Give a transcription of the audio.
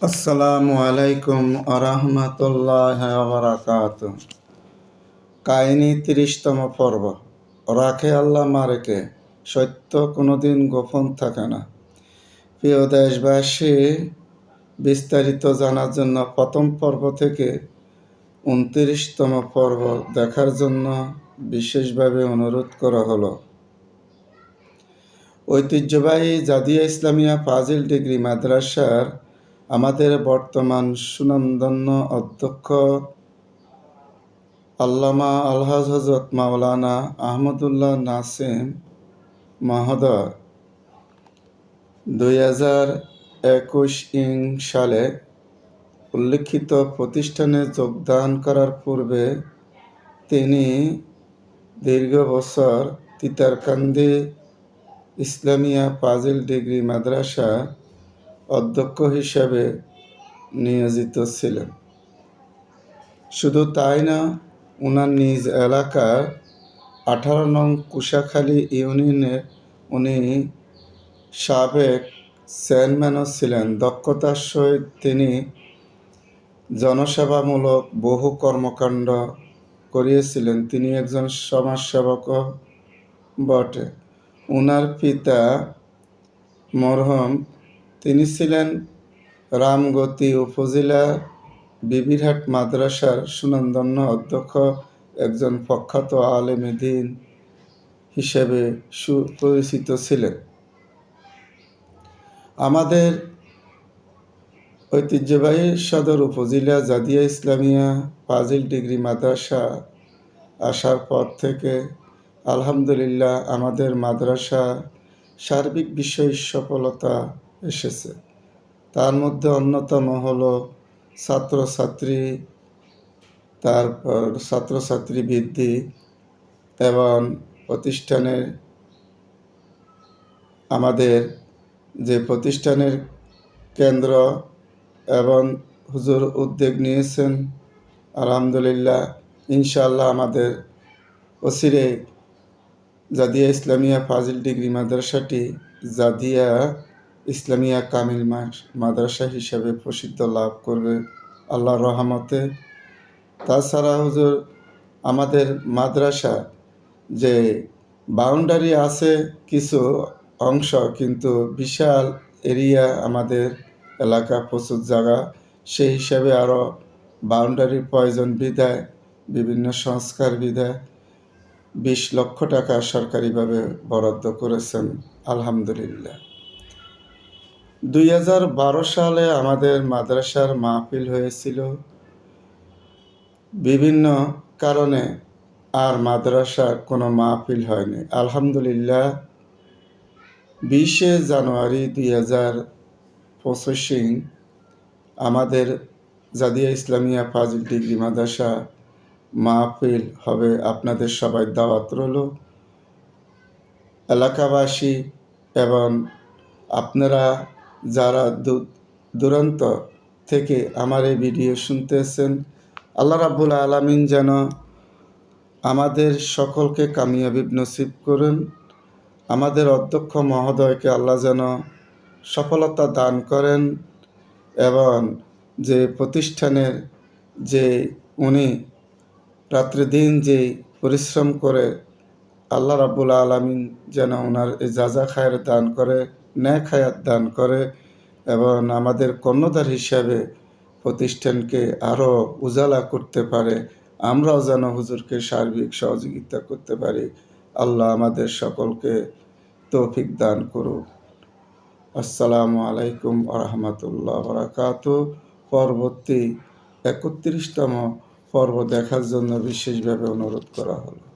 আসসালামু আলাইকুম আরহামতুল্লাহ বারাকাত কাহিনী তিরিশতম পর্ব। রাখে আল্লাহ মারেকে সত্য কোনোদিন গোপন থাকে না। প্রিয় দেশবাসী, বিস্তারিত জানার জন্য প্রথম পর্ব থেকে উনত্রিশতম পর্ব দেখার জন্য বিশেষভাবে অনুরোধ করা হলো। ঐতিহ্যবাহী জাদিয়া ইসলামিয়া ফাজিল ডিগ্রি মাদ্রাসার আমাদের বর্তমান সুনামধন্য অধ্যক্ষ আল্লামা আলহাজ হজরত মাওলানা আহমদুল্লাহ নাসিম মহোদয় দুই হাজার একুশ ইং সালে উল্লিখিত প্রতিষ্ঠানে যোগদান করার পূর্বে তিনি দীর্ঘ বছর তিতারকান্দি ইসলামিয়া পাজিল ডিগ্রি মাদ্রাসা অধ্যক্ষ হিসাবে নিয়োজিত ছিলেন। শুধু তাই না ওনার নিজ এলাকার আঠারো নং কুশাখালী ইউনিয়নের উনি সাবেক চেয়ারম্যানও ছিলেন। দক্ষতার সহিত তিনি জনসেবামূলক বহু কর্মকাণ্ড করিয়েছিলেন। তিনি একজন সমাজসেবকও বটে। ওনার পিতা মরহম তিনি ছিলেন রামগতি উপজেলা বিবিরহাট মাদ্রাসার সুনন্দন্য অধ্যক্ষ, একজন প্রখ্যাত আলেমে দিন হিসেবে সুপরিচিত ছিলেন। আমাদের ঐতিহ্যবাহী সদর উপজেলা জাদিয়া ইসলামিয়া ফাজিল ডিগ্রি মাদ্রাসা আসার পর থেকে আলহামদুলিল্লাহ আমাদের মাদ্রাসা সার্বিক বিষয়ে সফলতা এসেছে। তার মধ্যে অন্যতম হলো ছাত্রছাত্রী, তারপর ছাত্রছাত্রী বৃদ্ধি এবং প্রতিষ্ঠানের আমাদের যে প্রতিষ্ঠানের কেন্দ্র এবং হুজুর উদ্যোগ নিয়েছেন, আলহামদুলিল্লাহ ইনশাল্লাহ আমাদের অসিরে জাদিয়া ইসলামিয়া ফাজিল ডিগ্রি মাদ্রাসাটি জাদিয়া ইসলামিয়া কামিল মাদ্রাসা হিসাবে প্রসিদ্ধ লাভ করবে আল্লাহ রহমতে। তাছাড়া হুজুর, আমাদের মাদ্রাসা যে বাউন্ডারি আছে কিছু অংশ কিন্তু বিশাল এরিয়া আমাদের এলাকা প্রচুর জায়গা। সেই হিসাবে আরও বাউন্ডারির প্রয়োজন বিধায়, বিভিন্ন সংস্কার বিধায় বিশ লক্ষ টাকা সরকারিভাবে বরাদ্দ করেছেন। আলহামদুলিল্লাহ। দুই হাজার বারো সালে আমাদের মাদ্রাসার মাহফিল হয়েছিল। বিভিন্ন কারণে আর মাদ্রাসার কোনো মাহফিল হয়নি। আলহামদুলিল্লাহ, বিশে জানুয়ারি দুই হাজার পঁচিশে আমাদের জাদিয়া ইসলামিয়া ফাজিল ডিগ্রি মাদ্রাসা মাহফিল হবে। আপনাদের সবাই দাওয়াত রইল। এলাকাবাসী এবং আপনারা যারা দূরান্ত থেকে আমার এই ভিডিও শুনতেছেন, আল্লাহ রাবুল আলমিন যেন আমাদের সকলকে কামিয়াবি নসিব করুন। আমাদের অধ্যক্ষ মহোদয়কে আল্লাহ যেন সফলতা দান করেন এবং যে প্রতিষ্ঠানের যে উনি রাত্রি দিন যে পরিশ্রম করে আল্লাহ রাবুল আলমিন যেন ওনার এই যা খায়ের দান করে ন্যায় খায়াত দান করে এবং আমাদের কর্ণধার হিসাবে প্রতিষ্ঠানকে আরও উজালা করতে পারে। আমরাও যেন হুজুরকে সার্বিক সহযোগিতা করতে পারি। আল্লাহ আমাদের সকলকে তৌফিক দান করুক। আসসালামু আলাইকুম আরহামতুল্লাহ বরাকাত পরবর্তী একত্রিশতম পর্ব দেখার জন্য বিশেষভাবে অনুরোধ করা হলো।